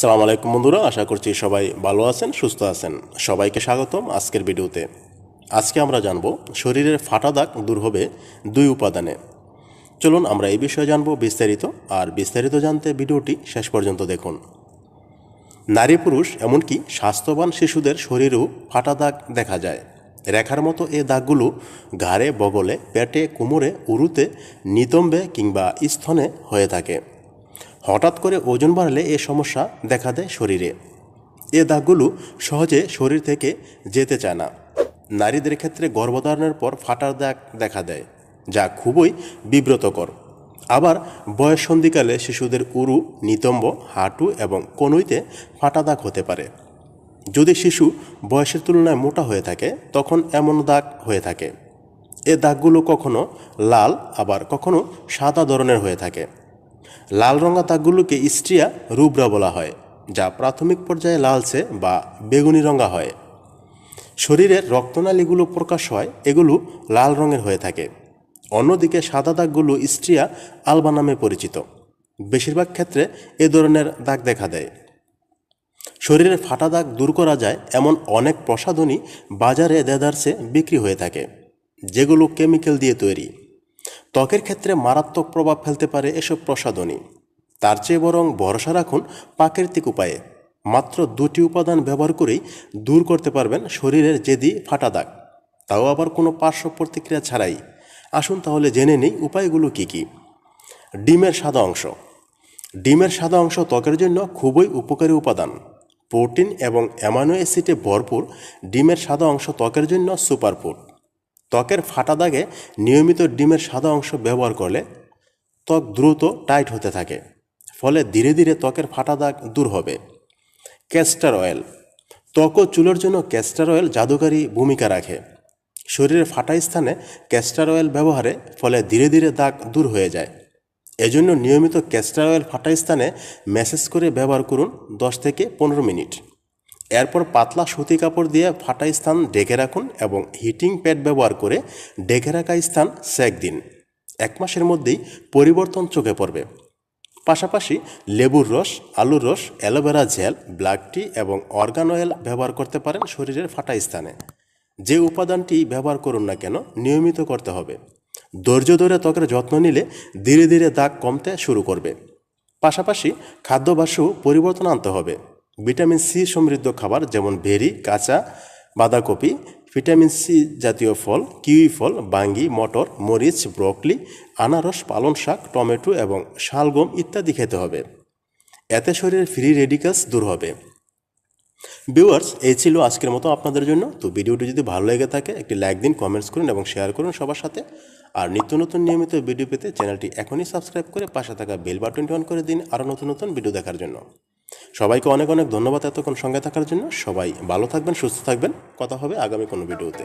আসসালামু আলাইকুম বন্ধুরা, আশা করছি সবাই ভালো আছেন, সুস্থ আছেন। সবাইকে স্বাগতম আজকের ভিডিওতে। আজকে আমরা জানব শরীরের ফাটা দাগ দূর হবে দুই উপাদানে। চলুন আমরা এই বিষয়ে জানব বিস্তারিত, আর বিস্তারিত জানতে ভিডিওটি শেষ পর্যন্ত দেখুন। নারী পুরুষ এমনকি স্বাস্থ্যবান শিশুদের শরীরেও ফাটা দাগ দেখা যায়। রেখার মতো এ দাগগুলো ঘাড়ে, বগলে, পেটে, কোমরে, উরুতে, নিতম্বে কিংবা স্তনে হয়ে থাকে। হঠাৎ করে ওজন বাড়লে এ সমস্যা দেখা দেয় শরীরে। এ দাগগুলো সহজে শরীর থেকে যেতে চায় না। নারীদের ক্ষেত্রে গর্ভধারণের পর ফাটার দাগ দেখা দেয়, যা খুবই বিব্রতকর। আবার বয়স সন্ধিকালে শিশুদের উরু, নিতম্ব, হাঁটু এবং কনুইতে ফাটা দাগ হতে পারে। যদি শিশু বয়সের তুলনায় মোটা হয়ে থাকে, তখন এমন দাগ হয়ে থাকে। এ দাগগুলো কখনো লাল, আবার কখনো সাদা ধরনের হয়ে থাকে। লাল রঙা দাগগুলোকে স্ট্রিয়া রুবরা বলা হয়, যা প্রাথমিক পর্যায়ে লালচে বা বেগুনি রঙা হয়। শরীরের রক্তনালীগুলো প্রকাশ হয়, এগুলো লাল রঙের হয়ে থাকে। অন্যদিকে সাদা দাগগুলো স্ট্রিয়া আলবা নামে পরিচিত। বেশিরভাগ ক্ষেত্রে এ ধরনের দাগ দেখা দেয়। শরীরের ফাটা দাগ দূর করা যায় এমন অনেক প্রসাধনী বাজারে দেদারসে বিক্রি হয়ে থাকে, যেগুলো কেমিক্যাল দিয়ে তৈরি। ত্বকের ক্ষেত্রে মারাত্মক প্রভাব ফেলতে পারে এসব প্রসাধনী। তার চেয়ে বরং ভরসা রাখুন প্রাকৃতিক উপায়ে। মাত্র দুটি উপাদান ব্যবহার করেই দূর করতে পারবেন শরীরের জেদি ফাটা দাগ। তাও আবার কোনো পার্শ্ব প্রতিক্রিয়া ছাড়াই। আসুন তাহলে জেনে নিই উপায়গুলো কী কী। ডিমের সাদা অংশ। ডিমের সাদা অংশ ত্বকের জন্য খুবই উপকারী উপাদান। প্রোটিন এবং অ্যামাইনো অ্যাসিডে ভরপুর ডিমের সাদা অংশ ত্বকের জন্য সুপারফুড। ত্বকের ফাটা দাগে নিয়মিত ডিমের সাদা অংশ ব্যবহার করলে ত্বক দ্রুত টাইট হতে থাকে, ফলে ধীরে ধীরে ত্বকের ফাটা দাগ দূর হবে। Castor oil. ত্বক ও চুলের জন্য ক্যাস্টার অয়েল জাদুকারী ভূমিকা রাখে। শরীরের ফাটা স্থানে ক্যাস্টার অয়েল ব্যবহারে ফলে ধীরে ধীরে দাগ দূর হয়ে যায়। এজন্য নিয়মিত ক্যাস্টার অয়েল ফাটা স্থানে ম্যাসেজ করে ব্যবহার করুন দশ থেকে পনেরো মিনিট। এরপর পাতলা সুতি কাপড় দিয়ে ফাটা স্থান ঢেকে রাখুন এবং হিটিং প্যাড ব্যবহার করে ঢেকে রাখা স্থান সেক দিন। এক মাসের মধ্যেই পরিবর্তন চোখে পড়বে। পাশাপাশি লেবুর রস, আলুর রস, অ্যালোভেরা জেল, ব্ল্যাক টি এবং অর্গান অয়েল ব্যবহার করতে পারেন শরীরের ফাটা স্থানে। যে উপাদানটি ব্যবহার করুন না কেন, নিয়মিত করতে হবে। ধৈর্য ধরে ত্বকের যত্ন নিলে ধীরে ধীরে দাগ কমতে শুরু করবে। পাশাপাশি খাদ্যাভ্যাসেও পরিবর্তন আনতে হবে। ভিটামিন সি সমৃদ্ধ খাবার যেমন বেরি, কাঁচা, বাঁধাকপি, ভিটামিন সি জাতীয় ফল, কিউই ফল, বাঙ্গি, মটর, মরিচ, ব্রকলি, আনারস, পালং শাক, টমেটো এবং শালগম ইত্যাদি খেতে হবে। এতে শরীরের ফ্রি রেডিকালস দূর হবে। ভিউয়ার্স, এই ছিল আজকের মতো আপনাদের জন্য। তো ভিডিওটি যদি ভালো লেগে থাকে, একটি লাইক দিন, কমেন্টস করুন এবং শেয়ার করুন সবার সাথে। আর নিত্য নতুন নিয়মিত ভিডিও পেতে চ্যানেলটি এখনই সাবস্ক্রাইব করে পাশে থাকা বেল বাটনটি অন করে দিন আরও নতুন নতুন ভিডিও দেখার জন্য। সবাইকে অনেক অনেক ধন্যবাদ এতক্ষণ সঙ্গে থাকার জন্য। সবাই ভালো থাকবেন, সুস্থ থাকবেন। কথা হবে আগামী কোনো ভিডিওতে।